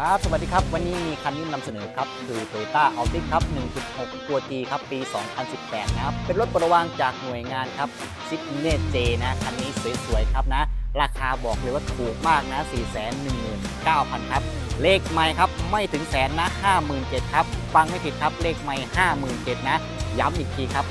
ครับ สวัสดีครับ วันนี้มีคันนี้นำเสนอครับ คือ Toyota Altis ครับ 1.6 ตัว G ครับ ปี 2018 นะครับ เป็นรถประวางจากหน่วยงานครับ s i g n a t J นะ คันนี้สวยๆ ครับนะ ราคาบอกเลยว่าถูกมากนะ 419,000 ครับ เลขไม่ครับ ไม่ถึงแสนนะ 57,000 ครับ ฟังไม่ผิดครับ เลขไม่ 57,000 นะ ย้ำอีกทีครับ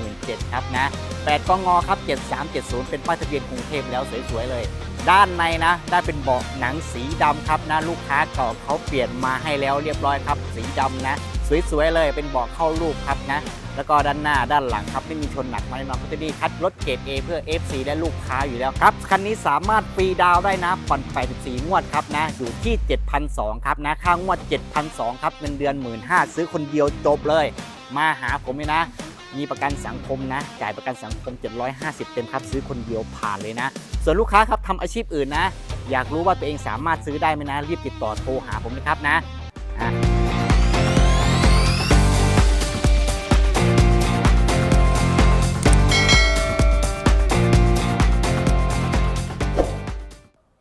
57,000ครับนะ8กงอครับ 7370 เป็นป้ายทะเบียนกรุงเทพแล้วสวยๆเลย ด้านในนะ ได้เป็นเบาะหนังสีดำครับนะลูกค้าเก่าเขาเปลี่ยนมาให้แล้วเรียบร้อยครับ สีดำนะ สวยๆเลยเป็นเบาะเข้ารูปครับนะแล้วก็ด้านหน้าด้านหลังครับไม่มีชนหนักมาแน่นอนเขาจะดีคัดรถเกรด A เพื่อ FC และลูกค้าอยู่แล้วครับ คันนี้สามารถฟรีดาวได้นะผ่อน84 งวดครับนะ อยู่ที่ 7,200 ครับนะ ค่างวด 7,200 ครับ เงินเดือน 15,000ซื้อคนเดียวจบเลย มาหาผมเลยนะ มีประกันสังคมนะ จ่ายประกันสังคม 750 เต็มครับ ซื้อคนเดียวผ่านเลยนะ ส่วนลูกค้าครับทำอาชีพอื่นนะ อยากรู้ว่าตัวเองสามารถซื้อได้ไหมนะ รีบติดต่อโทรหาผมนะครับนะ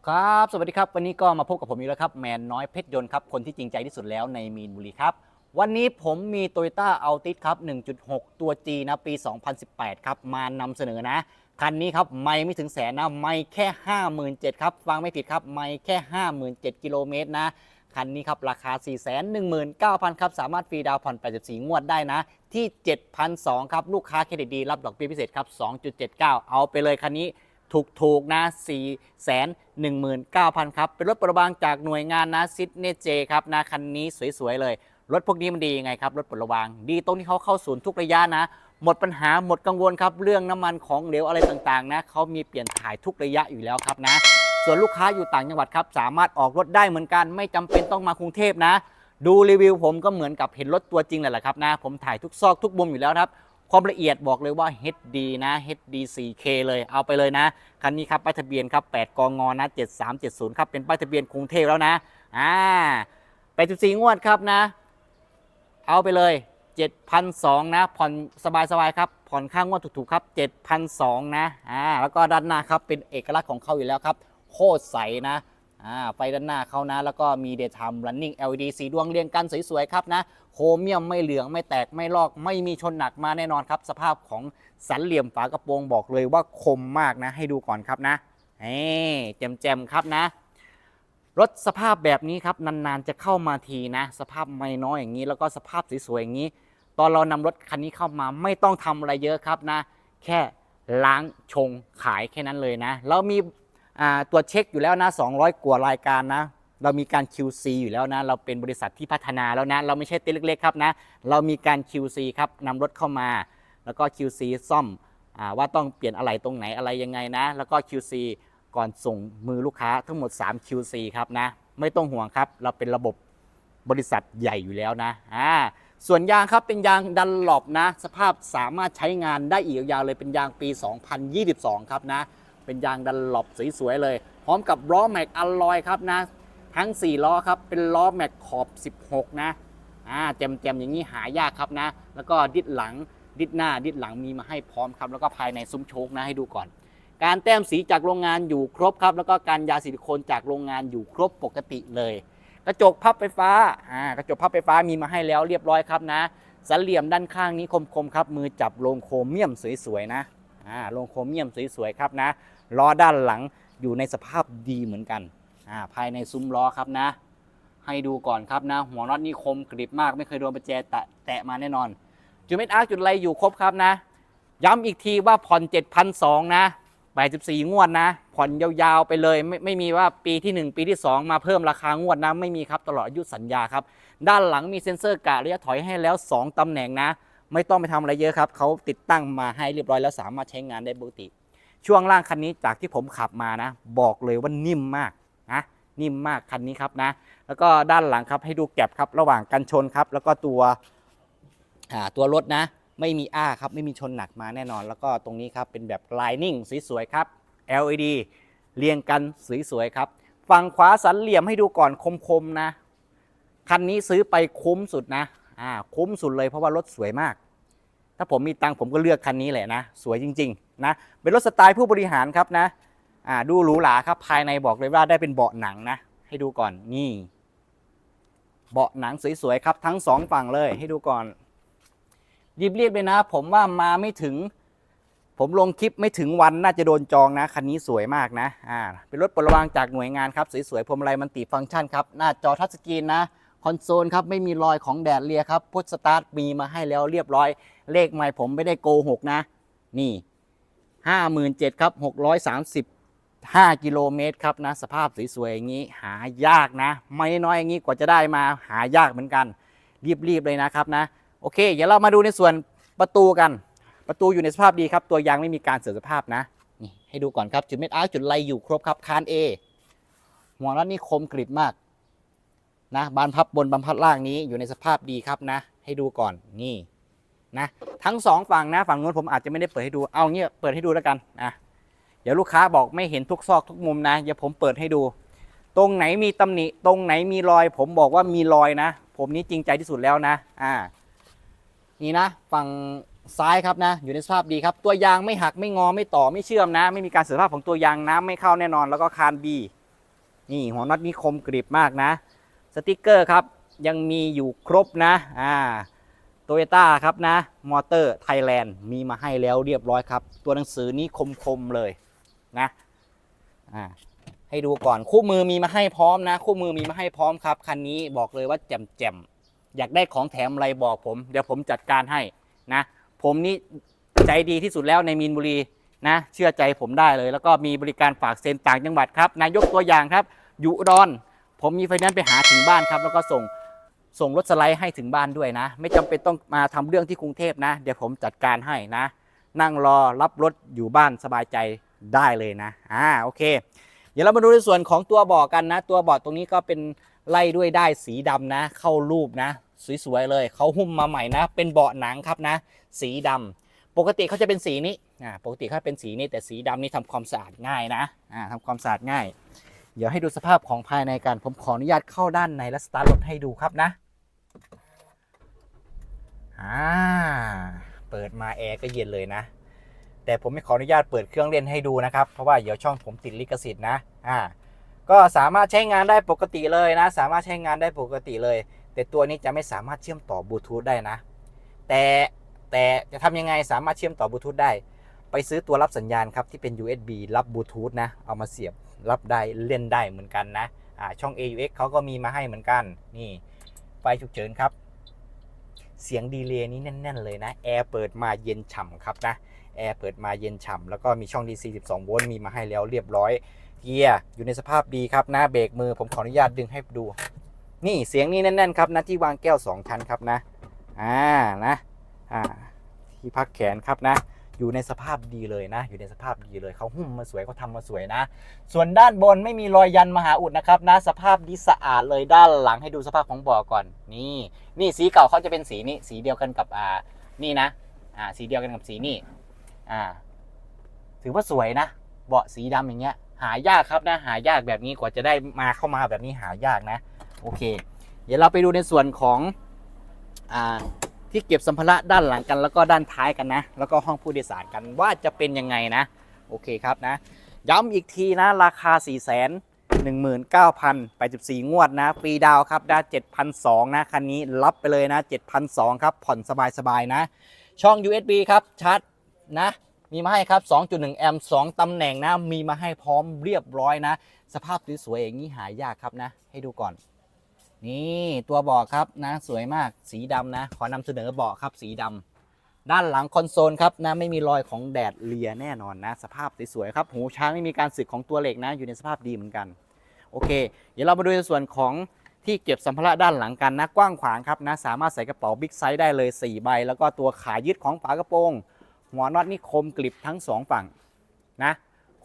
ครับ สวัสดีครับ วันนี้ก็มาพบกับผมอีกแล้วครับ แมนน้อยเพชรยนต์ครับ คนที่จริงใจที่สุดแล้วในมีนบุรีครับ วันนี้ผมมี Toyota Altis ครับ 1.6 ตัว G นะ ปี 2018 ครับ มานำเสนอนะ คันนี้ครับ ไม่ไม่ถึงแสนนะ ไม่แค่ 57,000ครับ ฟังไม่ผิดครับ ไม่แค่ 57,000กิโลเมตรนะ คันนี้ครับ ราคา 419,000 ครับ สามารถฟรีดาวน์ผ่อน 84 งวดได้นะ ที่ 7,200 ครับ ลูกค้าเครดิตดี รับดอกเบี้ยพิเศษครับ 2.79 เอาไปเลยคันนี้ถูกๆนะ 4 1 9 0 0 0 ครับ เป็นรถประบางจากหน่วยงานนะซิดเนเจครับนะ คันนี้สวยๆเลย รถพวกนี้มันดียังไงครับ รถปลดระวาง ดีตรงที่เขาเข้าศูนย์ทุกระยะนะ หมดปัญหาหมดกังวลครับ เรื่องน้ำมันของเหลวอะไรต่างๆนะเขามีเปลี่ยนถ่ายทุกระยะอยู่แล้วครับนะ ส่วนลูกค้าอยู่ต่างจังหวัดครับ สามารถออกรถได้เหมือนกัน ไม่จำเป็นต้องมากรุงเทพนะ ดูรีวิวผมก็เหมือนกับเห็นรถตัวจริงเลยแหละครับนะ ผมถ่ายทุกซอกทุกมุมอยู่แล้วครับความละเอียดบอกเลยว่า HD นะ HD 4K เลยเอาไปเลยนะ คันนี้ครับป้ายทะเบียนครับ 8 กงนะ 7370 ครับ เป็นป้ายทะเบียนกรุงเทพแล้วนะ อ่า84งวดครับนะ เอาไปเลย 7,200 นะ ผ่อนสบายๆครับ ผ่อนค่างวดถูกๆครับ 7,200 นะ อ่า แล้วก็ด้านหน้าครับ เป็นเอกลักษณ์ของเขาอยู่แล้วครับ โคตรใสนะ อ่า ไฟด้านหน้าเขานะ แล้วก็มี daytime running LED สีดวงเรียงกันสวยๆครับนะ โครเมียมไม่เหลืองไม่แตกไม่ลอก ไม่มีชนหนักมาแน่นอนครับ สภาพของสันเหลี่ยมฝากระโปรงบอกเลยว่าคมมากนะ ให้ดูก่อนครับนะเอ้แจมๆครับนะ รถสภาพแบบนี้ครับนานๆจะเข้ามาทีนะ สภาพไม่น้อยอย่างนี้ แล้วก็สภาพสวยๆอย่างนี้ ตอนเรานำรถคันนี้เข้ามาไม่ต้องทำอะไรเยอะครับนะ แค่ล้างชงขายแค่นั้นเลยนะ เรามีตรวเช็คอยู่แล้วนะ 200 กว่ารายการนะ เรามีการ QC อยู่แล้วนะ เราเป็นบริษัทที่พัฒนาแล้วนะ เราไม่ใช่เต้นเล็กๆครับนะ เรามีการ QC ครับนำรถเข้ามา แล้วก็ QC ซ่อมอว่าต้องเปลี่ยนอะไรตรงไหนอะไรยังไงนะ แล้วก็ QC ก่อนส่งมือลูกค้าทั้งหมด 3 QC ครับนะ ไม่ต้องห่วงครับ เราเป็นระบบบริษัทใหญ่อยู่แล้วนะอ่าส่วนยางครับเป็นยางดันหลบนะ สภาพสามารถใช้งานได้อีกยาวเลยเป็นยางปี 2022 ครับนะ เป็นยางดันหลบสวยๆเลย พร้อมกับล้อแม็กอลลอยครับนะ ทั้ง 4 ล้อครับ เป็นล้อแม็กขอบ 16 นะอ่าแจมๆอย่างนี้หายากครับนะ แล้วก็ดิดหลังดิดหน้าดิดหลังมีมาให้พร้อมครับ แล้วก็ภายในซุ้มโชคนะให้ดูก่อน การแต้มสีจากโรงงานอยู่ครบครับ แล้วก็การยาซิลิโคนจากโรงงานอยู่ครบปกติเลย กระจกพับไฟฟ้าอ่ากระจกพับไฟฟ้ามีมาให้แล้วเรียบร้อยครับนะสันเหลี่ยมด้านข้างนี้คมๆครับ มือจับโลงโครเมียมสวยๆนะอ่าโลงโครเมียมสวยๆครับนะล้อด้านหลังอยู่ในสภาพดีเหมือนกันอ่าภายในซุ้มล้อครับนะ ให้ดูก่อนครับนะ หัวน็อตนี่คมกริบมาก ไม่เคยโดนประแจแตะแตะมาแน่นอน จุดเม็ดอาร์จุดไรอยู่ครบครับนะ ย้ำอีกทีว่าผ่อน7,200นะ 84 งวดนะ ผ่อนยาวๆไปเลยไม่ไม่มีว่าปีที่ 1 ปีที่ 2 มาเพิ่มราคางวดนะไม่มีครับตลอดอายุสัญญาครับ ด้านหลังมีเซ็นเซอร์กะระยะถอยให้แล้ว 2ตำแหน่งนะ ไม่ต้องไปทำอะไรเยอะครับเขาติดตั้งมาให้เรียบร้อยแล้วสามารถใช้งานได้ปกติ ช่วงล่างคันนี้จากที่ผมขับมานะ บอกเลยว่านิ่มมากนะนิ่มมากคันนี้ครับนะ แล้วก็ด้านหลังครับให้ดูแก็บครับระหว่างกันชนครับ แล้วก็ตัวตัวรถนะ ไม่มีอ้าครับ ไม่มีชนหนักมาแน่นอน แล้วก็ตรงนี้ครับ เป็นแบบ lining สวยๆครับ LED เรียงกันสวยๆครับ ฝั่งขวาสันเหลี่ยมให้ดูก่อนคมๆนะ คันนี้ซื้อไปคุ้มสุดนะ อ่า คุ้มสุดเลยเพราะว่ารถสวยมาก ถ้าผมมีตังผมก็เลือกคันนี้แหละนะ สวยจริงๆนะ เป็นรถสไตล์ผู้บริหารครับนะ อ่า ดูหรูหราครับ ภายในบอกเลยว่าได้เป็นเบาะหนังนะ ให้ดูก่อน นี่ เบาะหนังสวยๆครับ ทั้งสองฝั่งเลย ให้ดูก่อน รีบๆเลยนะ ผมว่ามาไม่ถึง ผมลงคลิปไม่ถึงวันน่าจะโดนจองนะคันนี้สวยมากนะอ่าเป็นรถปลดระวางจากหน่วยงานครับสวยๆพวงมาลัยมันติฟังก์ชันครับหน้าจอทัชสกรีนนะคอนโซลครับไม่มีรอยของแดดเลียครับพุทสตาร์ทมีมาให้แล้วเรียบร้อย เลขใหม่ผมไม่ได้โกหกนะ นี่ห้าหมื่นเจ็ดครับหกร้อยสามสิบห้ากิโลเมตรครับนะสภาพสวยๆอย่างนี้หายากนะ ไม่น้อยอย่างนี้กว่าจะได้มาหายากเหมือนกัน รีบๆเลยนะครับนะ โอเค เดี๋ยวเรามาดูในส่วนประตูกัน ประตูอยู่ในสภาพดีครับ ตัวยางไม่มีการเสื่อมสภาพนะ นี่ให้ดูก่อนครับ จุดเม็ดอาร์จุดไลอยู่ครบครับ คาน A หัวน็อตนี่คมกริบมากนะ บานพับบนบานพับล่างนี้อยู่ในสภาพดีครับนะ ให้ดูก่อน นี่นะ ทั้งสองฝั่งนะ ฝั่งนู้นผมอาจจะไม่ได้เปิดให้ดู เอาเงี้ยเปิดให้ดูแล้วกันนะเดี๋ยวลูกค้าบอกไม่เห็นทุกซอกทุกมุมนะเดี๋ยวผมเปิดให้ดู ตรงไหนมีตำหนิ ตรงไหนมีรอย ผมบอกว่ามีรอยนะ ผมนี่จริงใจที่สุดแล้วนะ อ่า นี่นะฝั่งซ้ายครับนะอยู่ในสภาพดีครับตัวยางไม่หักไม่งอไม่ต่อไม่เชื่อมนะ ไม่มีการเสื่อมสภาพของตัวยางน้ำไม่เข้าแน่นอน แล้วก็คานบีนี่หัวน็อตนี่คมกริบมากนะ สติกเกอร์ครับยังมีอยู่ครบนะอ่าโตโยต้าครับนะมอเตอร์ไทยแลนด์มีมาให้แล้วเรียบร้อยครับ ตัวหนังสือนี้คมๆเลยนะอ่าให้ดูก่อนคู่มือมีมาให้พร้อมนะ คู่มือมีมาให้พร้อมครับคันนี้บอกเลยว่าแจ่มๆ อยากได้ของแถมอะไรบอกผม เดี๋ยวผมจัดการให้นะ ผมนี่ใจดีที่สุดแล้วในมีนบุรีนะ เชื่อใจผมได้เลย แล้วก็มีบริการฝากเซ็นต่างจังหวัดครับ นายกตัวอย่างครับ อยู่อุดรผมมีไฟแนนซ์ไปหาถึงบ้านครับ แล้วก็ส่งส่งรถสไลด์ให้ถึงบ้านด้วยนะ ไม่จำเป็นต้องมาทำเรื่องที่กรุงเทพนะ เดี๋ยวผมจัดการให้นะ นั่งรอรับรถอยู่บ้านสบายใจได้เลยนะ อ่า โอเค เดี๋ยวเรามาดูในส่วนของตัวบาะกันนะ ตัวบาะตรงนี้ก็เป็น ไล่ด้วยได้สีดำนะ เข้ารูปนะ สวยๆเลยเขาหุ้มมาใหม่นะ เป็นเบาะหนังครับนะ สีดำปกติเขาจะเป็นสีนี้อ่าปกติเขาเป็นสีนี้แต่สีดำนี่ทำความสะอาดง่ายนะอ่าทำความสะอาดง่าย เดี๋ยวให้ดูสภาพของภายในกันผมขออนุญาตเข้าด้านในและสตาร์ทรถให้ดูครับนะอ่าเปิดมาแอร์ก็เย็นเลยนะ แต่ผมไม่ขออนุญาตเปิดเครื่องเล่นให้ดูนะครับ เพราะว่าเดี๋ยวช่องผมติดลิขสิทธิ์นะอ่า ก็สามารถใช้งานได้ปกติเลยนะ สามารถใช้งานได้ปกติเลย แต่ตัวนี้จะไม่สามารถเชื่อมต่อบลูทูธได้นะ แต่แต่จะทำยังไงสามารถเชื่อมต่อบลูทูธได้ ไปซื้อตัวรับสัญญาณครับที่เป็น USB รับบลูทูธนะ เอามาเสียบรับได้เล่นได้เหมือนกันนะอ่าช่อง AUX เขาก็มีมาให้เหมือนกัน นี่ ไฟฉุกเฉินครับ เสียงดีเลย์นี้แน่น ๆ เลยนะ แอร์เปิดมาเย็นฉ่ำครับนะ แอร์เปิดมาเย็นฉ่ำแล้วก็มีช่อง DC 12 โวลต์มีมาให้แล้วเรียบร้อย เกียร์อยู่ในสภาพดีครับนะเบรกมือผมขออนุญาตดึงให้ดู นี่เสียงนี่แน่นๆครับนะที่วางแก้ว 2 ชั้นครับนะอ่านะอ่าที่พักแขนครับนะอยู่ในสภาพดีเลยนะ อยู่ในสภาพดีเลยเขาหุ้มมาสวยเขาทำมาสวยนะ ส่วนด้านบนไม่มีรอยยันมหาอุดนะครับนะ สภาพดีสะอาดเลยด้านหลังให้ดูสภาพของเบาะก่อน นี่ นี่สีเก่าเขาจะเป็นสีนี้ สีเดียวกันกับอ่านี่นะ อ่า สีเดียวกันกับสีนี่อ่า ถือว่าสวยนะเบาะสีดำอย่างเงี้ย หายากครับนะหายากแบบนี้กว่าจะได้มาเข้ามาแบบนี้หายากนะ โอเค เดี๋ยวเราไปดูในส่วนของอ่าที่เก็บสัมภาระด้านหลังกันแล้วก็ด้านท้ายกันนะ แล้วก็ห้องผู้โดยสารกันว่าจะเป็นยังไงนะ โอเคครับนะ ย้ำอีกทีนะราคา4 1 9 0 0 84งวดนะฟรีดาวครับได้7,200นะคันนี้รับไปเลยนะ7,200ครับผ่อนสบายๆนะ ช่อง USB ครับชาร์จนะ มีมาให้ครับ 2.1 แอมป์2ตำแหน่งนะ มีมาให้พร้อมเรียบร้อยนะ สภาพสวยๆอย่างนี้หายากครับนะ ให้ดูก่อน นี่ตัวเบาะครับนะ สวยมากสีดำนะ ขอนำเสนอเบาะครับสีดำด้านหลังคอนโซลครับนะไม่มีรอยของแดดเลียแน่นอนนะ สภาพสวยๆครับ หูช้างไม่มีการสึกของตัวเหล็กนะ อยู่ในสภาพดีเหมือนกัน โอเค เดี๋ยวเรามาดูในส่วนของที่เก็บสัมภาระด้านหลังกันนะ กว้างขวางครับนะ สามารถใส่กระเป๋าบิ๊กไซส์ได้เลย 4 ใบ แล้วก็ตัวขายึดของฝากระโปรง หัวน็อตนี่คมกริบทั้ง2ฝั่งนะ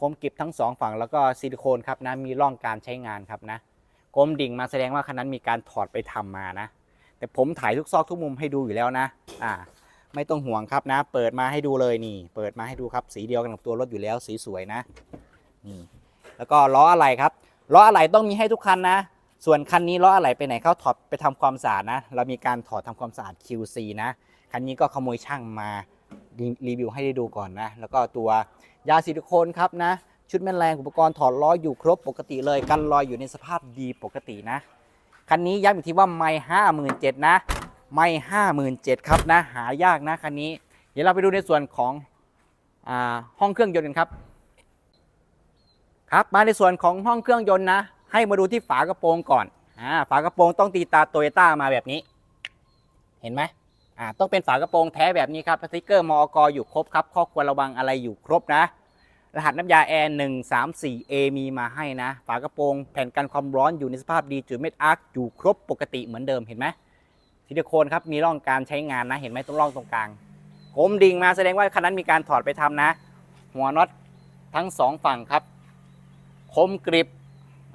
คมกริบทั้ง2ฝั่งแล้วก็ซิลิโคนครับนะมีร่องการใช้งานครับนะกลมดิ่งมาแสดงว่าคันนั้นมีการถอดไปทำมานะ แต่ผมถ่ายทุกซอกทุกมุมให้ดูอยู่แล้วนะอ่าไม่ต้องห่วงครับนะ เปิดมาให้ดูเลยนี่ เปิดมาให้ดูครับสีเดียวกันกับตัวรถอยู่แล้วสีสวยนะนี่แล้วก็ล้ออะไรครับล้ออะไรต้องมีให้ทุกคันนะ ส่วนคันนี้ล้ออะไรไปไหนเขาถอดไปทำความสะอาดนะ เรามีการถอดทำความสะอาด QC นะ คันนี้ก็ขโมยช่างมา รีวิวให้ได้ดูก่อนนะ แล้วก็ตัวยาซิลิโคนครับนะ ชุดแม่แรงอุปกรณ์ถอดล้ออยู่ครบปกติเลยกันรอยอยู่ในสภาพดีปกตินะ คันนี้ย้ำอีกทีว่าไม่ห้าหมื่นเจ็ดนะ ไม่ห้าหมื่นเจ็ดครับนะ หายากนะคันนี้ เดี๋ยวเราไปดูในส่วนของอห้องเครื่องยนต์กันครับครับมาในส่วนของห้องเครื่องยนต์นะ ให้มาดูที่ฝากระโปรงก่อนอ่าฝากระโปรงต้องตีตาโตโยต้ามาแบบนี้ เห็นไหม อ่าต้องเป็นฝากระโปรงแท้แบบนี้ครับสติกเกอร์มอกอยู่ครบครับข้อควรระวังอะไรอยู่ครบนะ รหัสน้ำยาแอร์1 3 4 A มีมาให้นะ ฝากระโปรงแผ่นกันความร้อนอยู่ในสภาพดีจุดเม็ดอาร์คอยู่ครบปกติเหมือนเดิมเห็นไหมซิลิโคนครับมีร่องการใช้งานนะเห็นไหมตรงร่องตรงกลางโคมดิ่งมาแสดงว่าคันนั้นมีการถอดไปทำนะ หัวน็อตทั้งสองฝั่งครับ คมกริบ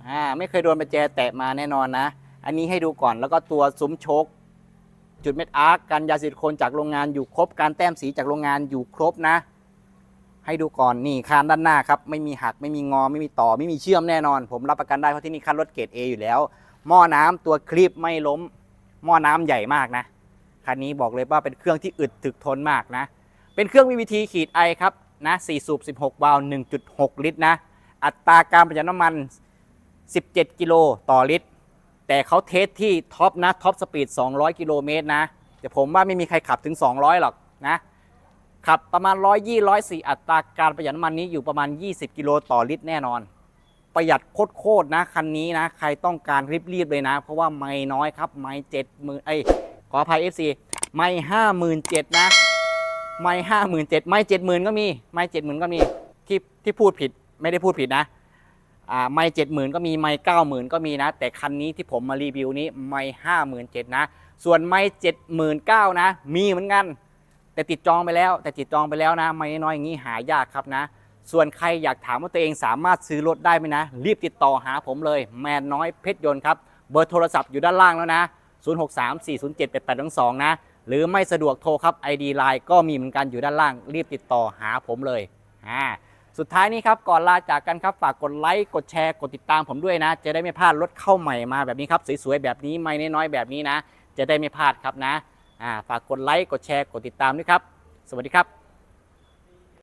อ่าไม่เคยโดนประแจแตะมาแน่นอนนะ อันนี้ให้ดูก่อนแล้วก็ตัวซุ้มโชค จุดเม็ดอาร์คการยาซิลิโคนจากโรงงานอยู่ครบ การแต้มสีจากโรงงานอยู่ครบนะ ให้ดูก่อนนี่คานด้านหน้าครับไม่มีหักไม่มีงอไม่มีต่อไม่มีเชื่อมแน่นอน ผมรับประกันได้เพราะที่นี่คันรถเกรด A อยู่แล้ว หม้อน้ำตัวคลิปไม่ล้ม หม้อน้ำใหญ่มากนะคันนี้บอกเลยว่าเป็นเครื่องที่อึดถึกทนมากนะ เป็นเครื่อง VVT ขีดไอครับนะ4สูบ 16 วาล์ว 1.6 ลิตรนะ อัตราการประหยัดน้ำมัน 17 กิโลต่อลิตร แต่เขาเทสที่ท็อปนะท็อปสปีด 200 กิโลเมตรนะแต่ผมว่าไม่มีใครขับถึง 200 หรอกนะขับประมาณ 120 104 อัตราการประหยัดน้ำมันนี้อยู่ประมาณ 20 กิโลต่อลิตรแน่นอน ประหยัดโคตรๆนะคันนี้นะใครต้องการรีบๆเลยนะ เพราะว่าไม่น้อยครับไม่เจ็ดหมื่นไอยขออภัย FC ไม่ห้าหมื่นเจ็ดนะไม่ห้าหมื่นเจ็ดไม่เจ็ดหมื่นก็มีไม่เจ็ดหมื่นก็มีที่ที่พูดผิดไม่ได้พูดผิดนะ อ่าไม่เจ็ดหมื่นก็มีไม่เก้าหมื่นก็มีนะ แต่คันนี้ที่ผมมารีวิวนี้ไม่ห้าหมื่นเจ็ดนะ ส่วนไม่เจ็ดหมื่นเก้านะ มีเหมือนกัน แต่ติดจองไปแล้ว แต่ติดจองไปแล้วนะ ไม่น้อยอย่างนี้หายากครับนะ ส่วนใครอยากถามว่าตัวเองสามารถซื้อรถได้ไหมนะ รีบติดต่อหาผมเลย แมนน้อยเพชรยนต์ครับ เบอร์โทรศัพท์อยู่ด้านล่างแล้วนะ 0634078822 นะ หรือไม่สะดวกโทรครับ ID Line ก็มีเหมือนกันอยู่ด้านล่าง รีบติดต่อหาผมเลยอ่า สุดท้ายนี้ครับก่อนลาจากกันครับฝากกดไลค์กดแชร์กดติดตามผมด้วยนะ จะได้ไม่พลาดรถเข้าใหม่มาแบบนี้ครับสวยๆแบบนี้ไม่น้อยๆแบบนี้นะ จะได้ไม่พลาดครับนะฝากกดไลค์กดแชร์กดติดตามด้วยครับ สวัสดีครับ